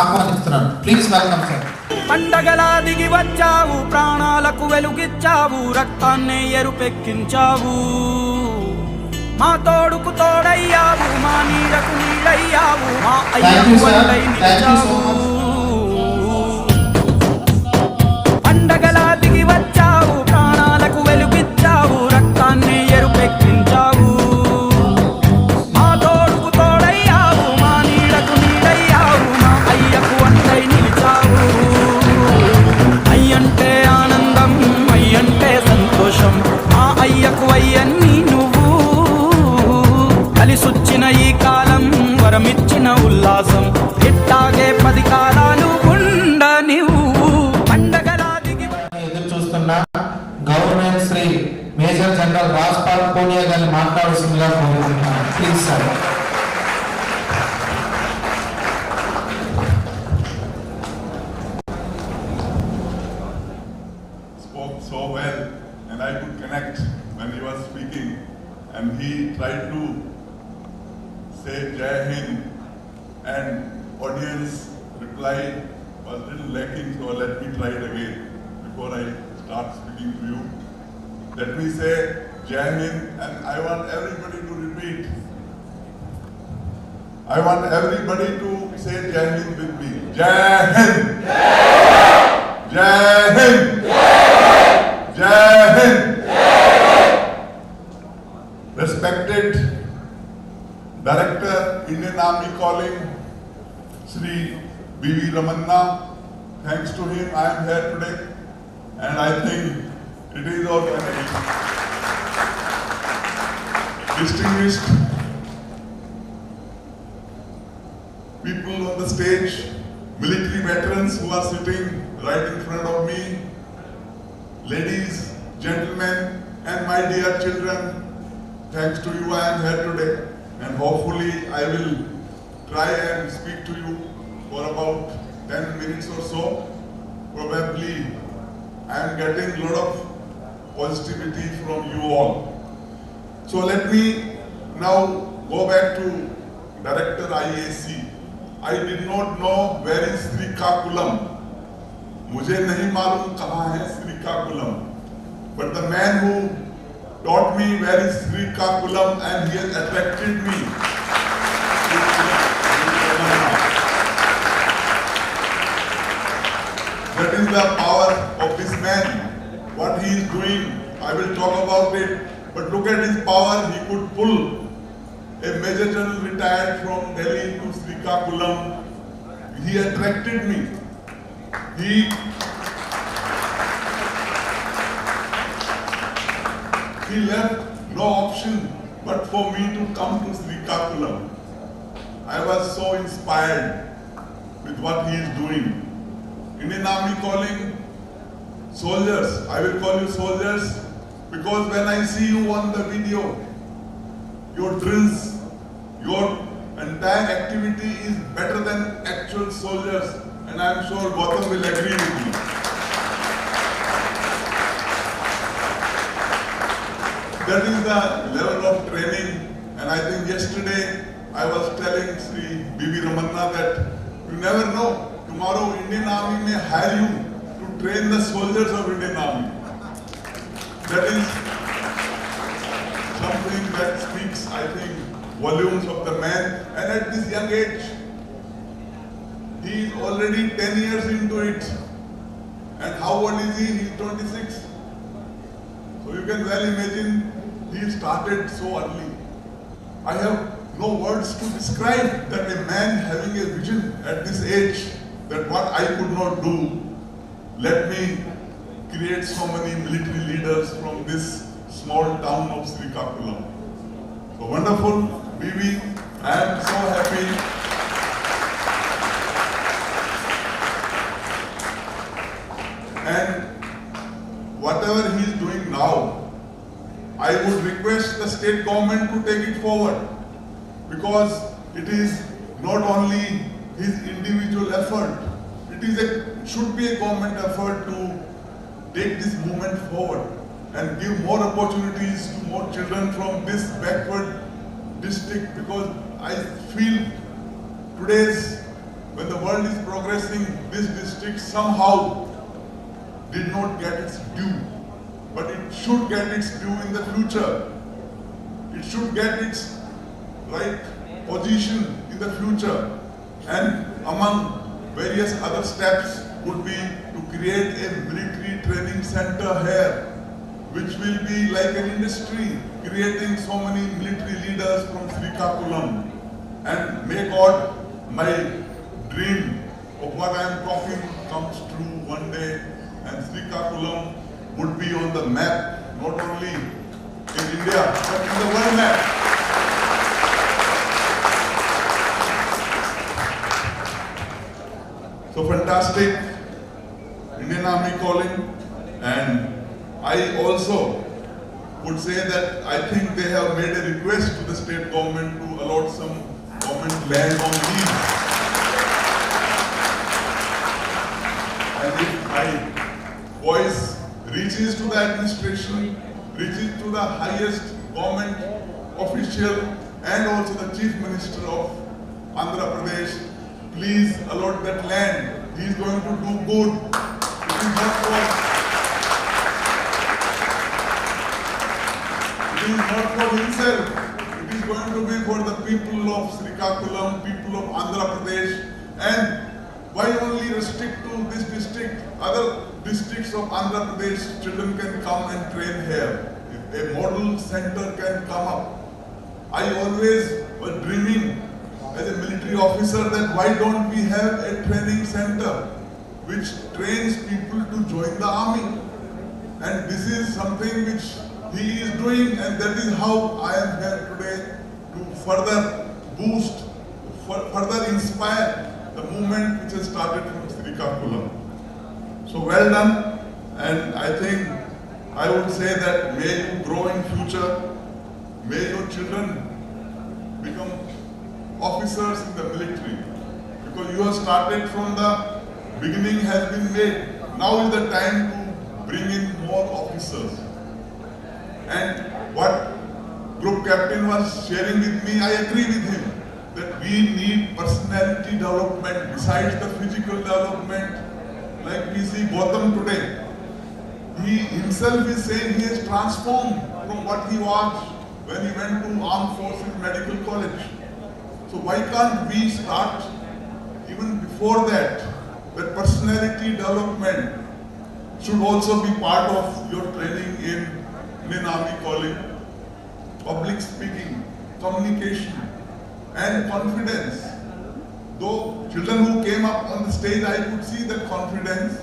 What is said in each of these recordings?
ఆహ్వానిస్తున్నాను. Please welcome sir పండగలా దిగి వచ్చావు ప్రాణాలకు వెలుగిచ్చావు రక్తాన్ని ఎరుపెక్కించావు. మా తోడుకు తోడయ్యావు మా నీడకు నీడయ్యావు మా పండగలా దిగి వచ్చావు ವಿಷಯದಲ್ಲಿ ಮಾತಾಡಿಸಿಲ್ಲ so well and I could connect when he was speaking and he tried to say Jai and audience reply was little lacking so let me try it again before I start speaking to you. Let me say Jai I want everybody to repeat. I want everybody to say Jai Hind with me. Jai Hind! Jai Hind! Jai Hind! Respected Director, Indian Army Calling, Sri B.V. Ramanna, thanks to him I am here today and I think it is organic. Distinguished people on the stage, military veterans who are sitting right in front of me, ladies, gentlemen, and my dear children, thanks to you I am here today and hopefully I will try and speak to you for about 10 minutes or so. Probably I am getting a lot of positivity from you all. So let me now go back to Director IAC. I did not know where is Srikakulam. मुझे नहीं मालूम कहाँ है Srikakulam but the man who taught me where is Srikakulam and he has attracted me that is the power of this man what he is doing I will talk about it but look at his power he could pull a major general retired from Delhi to Srikakulam he attracted me he he left no option but for me to come to Srikakulam. I was so inspired with what he is doing. Indian Army calling soldiers, I will call you soldiers because when I see you on the video, your drills, your entire activity is better than actual soldiers and I am sure Gautam will agree with me. That is the level of training and I think yesterday I was telling Sri B.B. Ramanna that you never know, tomorrow Indian Army may hire you to train the soldiers of Indian Army. That is something that speaks, I think, volumes of the man and at this young age, he is already 10 years into it. And how old is he? He is 26. So you can well imagine he started so early. I have no words to describe that a man having a vision at this age that what I could not do, let me create so many military leaders from this small town of Srikakulam. So wonderful, Bibi. I am so happy. And whatever he is doing now, I would request the state government to take it forward because it is not only his individual effort, it is a should be a government effort to take this movement forward. and give more opportunities to more children from this backward district because I feel today's when the world is progressing, this district somehow did not get its due, but it should get its due in the future. It should get its right position in the future. And among various other steps would be to create a training center here, which will be like an industry, creating so many military leaders from Srikakulam. And may God, my dream of what I am talking comes true one day, and Srikakulam would be on the map, not only in India, but in the world map. So fantastic, Indian Army calling, and I also would say that I think they have made a request to the state government to allot some government land on these. And if my voice reaches to the administration, reaches to the highest government official and also the chief minister of Andhra Pradesh, please allot that land. He is going to do good. It is not for himself. It is going to be for the people of Srikakulam, people of Andhra Pradesh. And why only restrict to this district? Other districts of Andhra Pradesh, children can come and train here. If a model center can come up. I always was dreaming as a military officer that why don't we have a training center which trains people to join the army? And this is something which he is doing, and that is how I am here today to further boost, fu- further inspire the movement which has started from Srikakulam. So well done, and I think I would say that may you grow in future, may your children become officers in the military, because you have started from the beginning has been made. Now is the time to bring in more officers. And what group captain was sharing with me, I agree with him that we need personality development besides the physical development. Like we see Gautam today, he himself is saying he has transformed from what he was when he went to Armed Forces Medical College. So why can't we start even before that? That personality development should also be part of your training in Army Calling, public speaking, communication, and confidence. Though children who came up on the stage, I could see that confidence.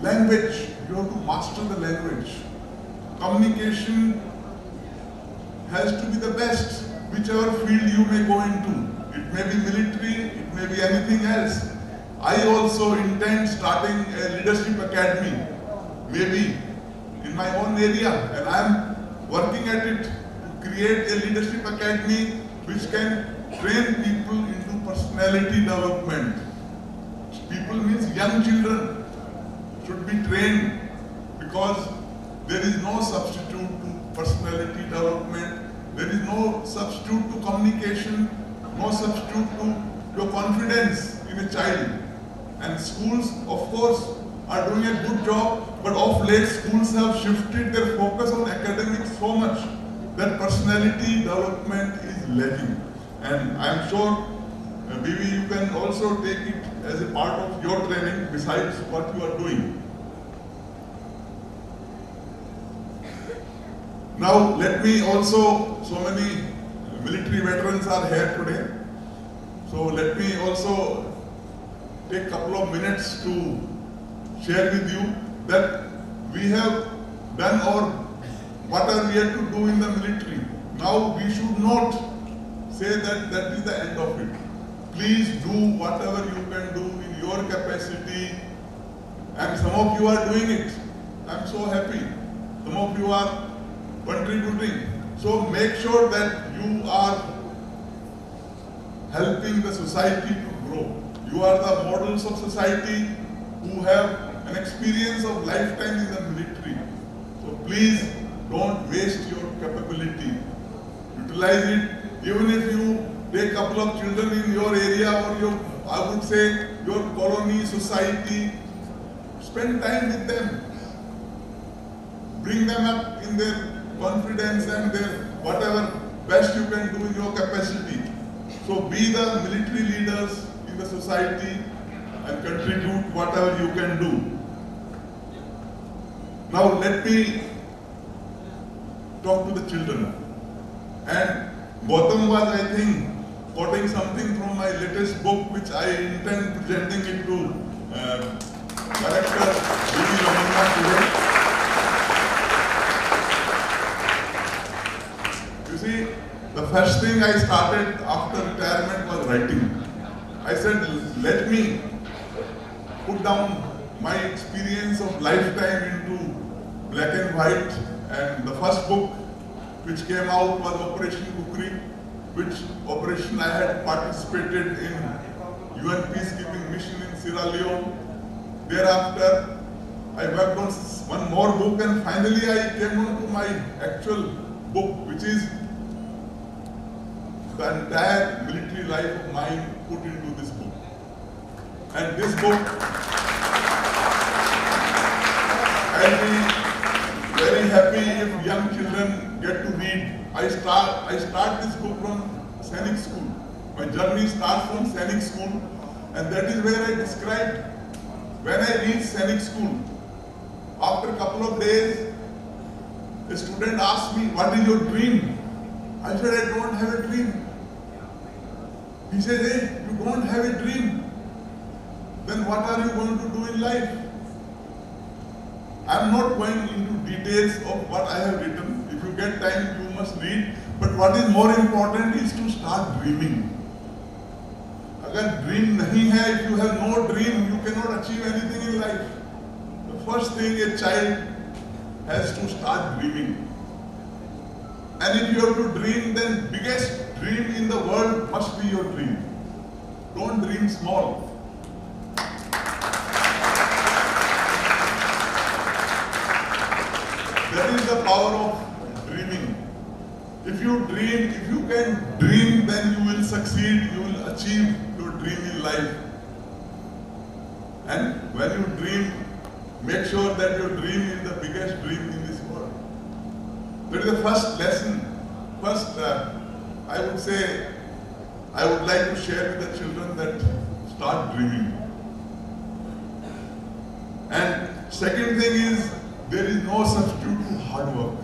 Language, you have to master the language. Communication has to be the best, whichever field you may go into. It may be military, it may be anything else. I also intend starting a leadership academy, maybe in my own area, and I am working at it to create a leadership academy which can train people into personality development. People means young children should be trained because there is no substitute to personality development. There is no substitute to communication, no substitute to your confidence in a child. And schools, of course, are doing a good job, but of late schools have shifted their focus on academics so much that personality development is lacking. And I am sure, uh, Bibi, you can also take it as a part of your training besides what you are doing. Now, let me also, so many military veterans are here today. So let me also take a couple of minutes to share with you that we have done our what are we here to do in the military. Now we should not say that that is the end of it. Please do whatever you can do in your capacity and some of you are doing it. I'm so happy. Some of you are contributing. So make sure that you are helping the society to grow. You are the models of society who have an experience of lifetime in the military. So please don't waste your capability. Utilize it. Even if you take a couple of children in your area or your, I would say, your colony, society, spend time with them. Bring them up in their confidence and their whatever best you can do in your capacity. So be the military leaders the society and contribute whatever you can do. Now let me talk to the children. And Gautam was, I think, quoting something from my latest book, which I intend presenting it to uh, Director V.V. Ramanna today. You see, the first thing I started after retirement was writing. I said, let me put down my experience of lifetime into black and white. And the first book which came out was Operation Kukri, which operation I had participated in UN peacekeeping mission in Sierra Leone. Thereafter, I worked on one more book and finally I came on to my actual book, which is the entire military life of mine put into this book. And this book, I'll be very happy if young children get to read. I start, I start this book from Sainik School. My journey starts from Sainik School, and that is where I described when I reached Sainik School. After a couple of days, a student asked me, What is your dream? I said, I don't have a dream. He said, Hey, you don't have a dream. Then what are you going to do in life? I'm not going into details of what I have written. If you get time, you must read. But what is more important is to start dreaming. अगर dream नहीं है if you have no dream you cannot achieve anything in life the first thing a child has to start dreaming and if you have to dream then biggest dream in the world must be your dream. Don't dream small. That is the power of dreaming. If you dream if you can dream then you will succeed you will achieve your dream in life. And when you dream make sure that your dream is the biggest dream in this world. That is the first lesson first uh, i would say i would like to share with the children that start dreaming and second thing is there is no substitute to hard work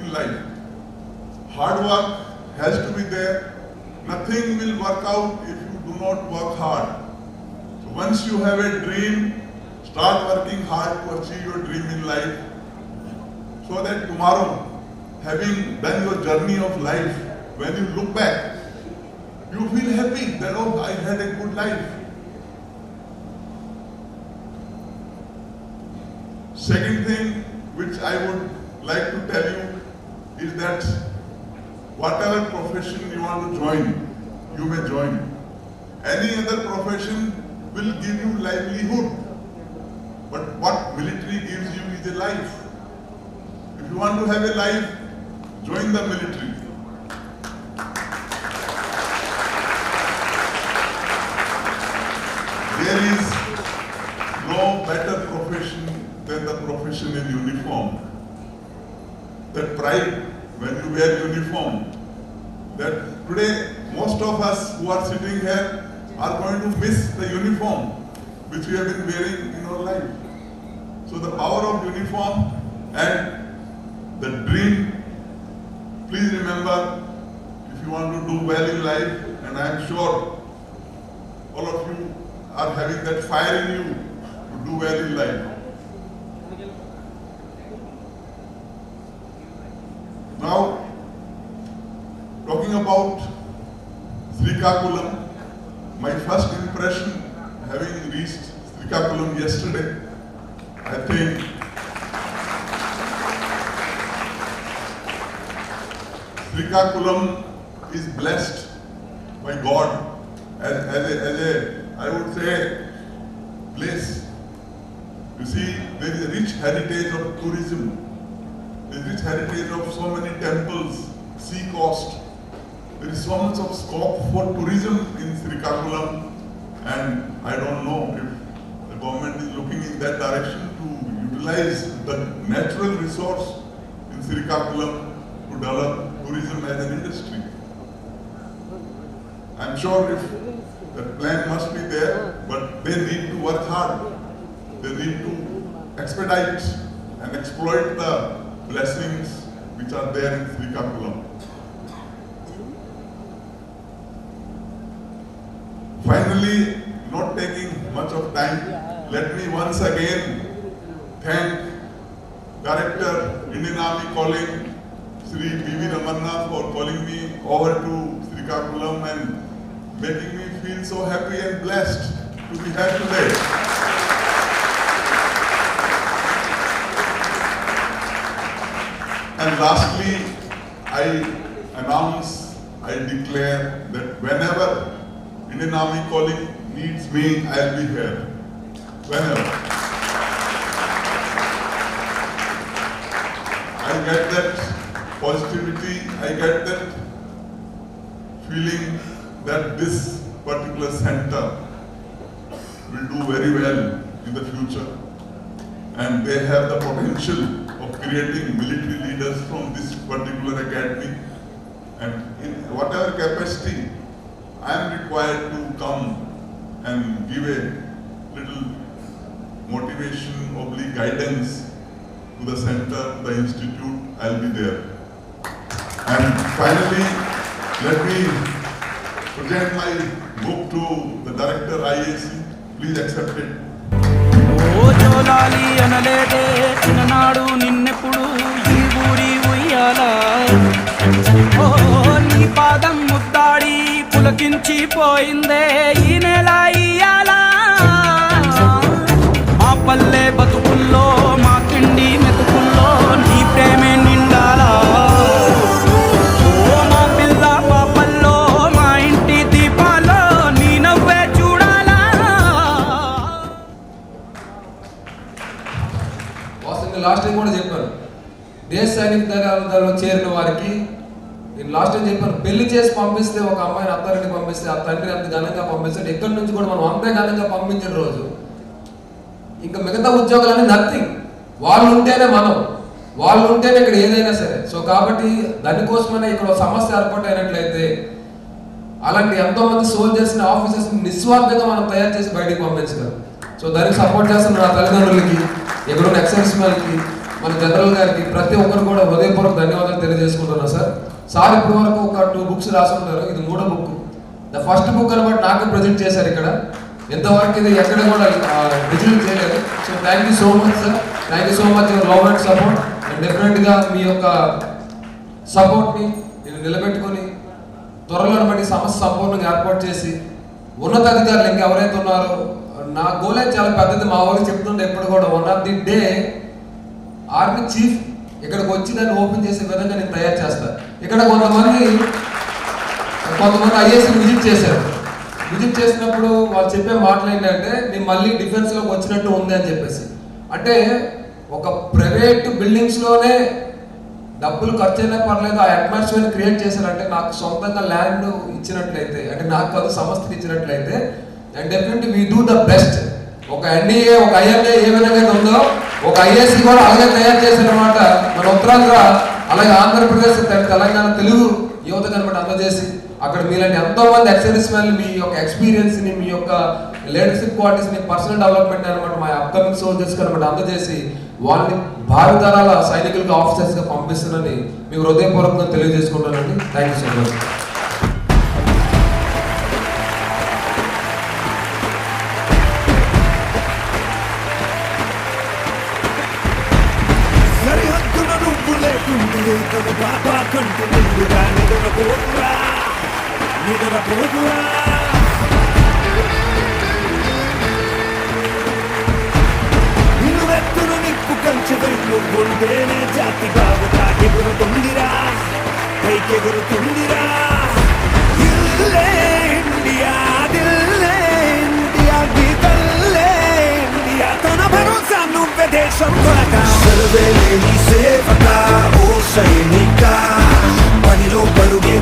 in life hard work has to be there. Nothing will work out if you do not work hard. So once you have a dream, start working hard to achieve your dream in life. So that tomorrow, having done your journey of life, when you look back, you feel happy that oh, I had a good life. Second thing which I would like to tell you is that whatever profession you want to join, you may join. Any other profession will give you livelihood. But what military gives you is a life. If you want to have a life, join the military. There is no better profession than in uniform. That pride when you wear uniform, that today most of us who are sitting here are going to miss the uniform which we have been wearing in our life. So the power of uniform and the dream, please remember if you want to do well in life, and I am sure all of you are having that fire in you to do well in life. Now, talking about Srikakulam, my first impression having reached Srikakulam yesterday, I think Srikakulam is blessed by God as, as, a, as a, I would say, place. You see, there is a rich heritage of tourism the rich heritage of so many temples, sea coast. There is so much of scope for tourism in Srikakulam and I don't know if the government is looking in that direction to utilize the natural resource in Srikakulam to develop tourism as an industry. I'm sure if the plan must be there, but they need to work hard. They need to expedite and exploit the blessings which are there in Srikakulam. Finally, not taking much of time, let me once again thank Director Indian Army calling Sri B.V. Ramanna for calling me over to Sri Srikakulam and making me feel so happy and blessed to be here today. And lastly, I announce, I declare that whenever Indian Army calling needs me, I'll be here. Whenever. I get that positivity, I get that feeling that this particular center will do very well in the future. And they have the potential creating military leaders from this particular academy. And in whatever capacity I am required to come and give a little motivation, oblique guidance to the center, the institute, I'll be there. And finally, let me present my book to the director IAC. Please accept it. పులకించి పోయిందే ఈ నెల ఇయ్యాల. మా పల్లె బతుకుల్లో మా తిండి మెతుకుల్లో నీ ప్రేమే నిండాలా. ఓ మా పిల్ల పాపల్లో మా ఇంటి దీపాల్లో నీ నవ్వే చూడాలా. వాస్తవంగా లాస్ట్ కూడా చెప్పాను. దేశ సైనిక చేరిన వారికి లాస్ట్ టైం చెప్పాను పెళ్ళి చేసి పంపిస్తే ఒక అమ్మాయిని అత్తారింటికి పంపిస్తే ఆ తండ్రి అంత ఘనంగా పంపిస్తే ఎక్కడి నుంచి కూడా మనం అంతే ఘనంగా పంపించిన రోజు. ఇంకా మిగతా ఉద్యోగాలన్నీ నథింగ్ వాళ్ళు ఉంటేనే మనం. వాళ్ళు ఉంటేనే ఇక్కడ ఏదైనా సరే. సో కాబట్టి దానికోసమనే ఇక్కడ సమస్య సమస్య అయినట్లయితే అలాంటి ఎంతో మంది సోల్జర్స్ని ఆఫీసర్స్ నిస్వార్థంగా మనం తయారు చేసి బయటికి పంపించగలం. సో దానికి సపోర్ట్ చేస్తున్న నా తల్లిదండ్రులకి ఎవరు ఉన్న ఎక్సైజ్ మన జనరల్ గారికి ప్రతి ఒక్కరు కూడా హృదయపూర్వక ధన్యవాదాలు తెలియజేసుకుంటున్నా సార్. సార్ ఇప్పటి వరకు ఒక టూ బుక్స్ రాసుకుంటారు ఇది మూడో బుక్ ద ఫస్ట్ బుక్ అనమాట నాకు ప్రజెంట్ చేశారు ఇక్కడ. ఎంతవరకు ఇది ఎక్కడ కూడా డిజిటల్ చేయలేదు. So thank you so much sir thank you so much your love and support and డెఫినెట్గా మీ యొక్క సపోర్ట్ని నేను నిలబెట్టుకొని త్వరలో బట్టి సమస్య సంపూర్ణంగా ఏర్పాటు చేసి ఉన్నతాధికారులు ఇంకా ఎవరైతే ఉన్నారో నా గోలే చాలా పెద్దది. మా వాళ్ళు చెప్తుండే ఎప్పుడు కూడా one of the day army chief ఇక్కడికి వచ్చి దాన్ని ఓపెన్ చేసే విధంగా నేను తయారు చేస్తాను. ఇక్కడ కొంతమంది కొంతమంది ఐఏఎస్ విజిట్ చేశారు. విజిట్ చేసినప్పుడు వాళ్ళు చెప్పే మాటలు ఏంటంటే నేను మళ్ళీ డిఫెన్స్లోకి వచ్చినట్టు ఉంది అని చెప్పేసి. అంటే ఒక ప్రైవేట్ బిల్డింగ్స్లోనే డబ్బులు ఖర్చు అయినా పర్లేదు ఆ అట్మాస్ఫియర్ క్రియేట్ చేశారంటే నాకు సొంతంగా ల్యాండ్ ఇచ్చినట్లయితే అంటే నాకు కాదు సంస్థకి ఇచ్చినట్లయితే and definitely we do the best ఒక ఎన్డీఏ ఒక ఐఎంఏ ఏ విధంగా ఉందో ఒక ఐఏసీ కూడా అలాగే తయారు చేశారనమాట మన ఉత్తరాంధ్ర అలాగే ఆంధ్రప్రదేశ్ తెలంగాణ తెలుగు యువతకు అనమాట అందజేసి అక్కడ మీలాంటి ఎంతో మంది ఎక్సర్వీస్ మ్యాన్ మీ యొక్క ఎక్స్పీరియన్స్ని మీ యొక్క లీడర్షిప్ క్వాలిటీస్ని పర్సనల్ డెవలప్మెంట్ అనమాట మా అప్కమింగ్ సోల్జర్స్ అనమాట అందజేసి వాళ్ళని భావితరాల సైనికులకు ఆఫీసర్స్గా పంపిస్తున్నానని మీకు హృదయపూర్వకంగా తెలియజేసుకుంటానండి థ్యాంక్ యూ సో మచ్ నిదుర పాప కంటి నిండుగా నిదుర పోతురా నిదుర పోతురా నిలువెత్తును నిప్పు కంచి వెళ్ళు కొంటేనే జాతి బాగుగా ఎగురుతుందిరా పైకెగురుతుందిరా ఇల్లే ఇండియా దిల్లే ఇండియా దిల్లే ఇండియా తన భరోసా నువ్వే దేశం కొరగా సర్వేలే సైనిక పనిలో పరుగే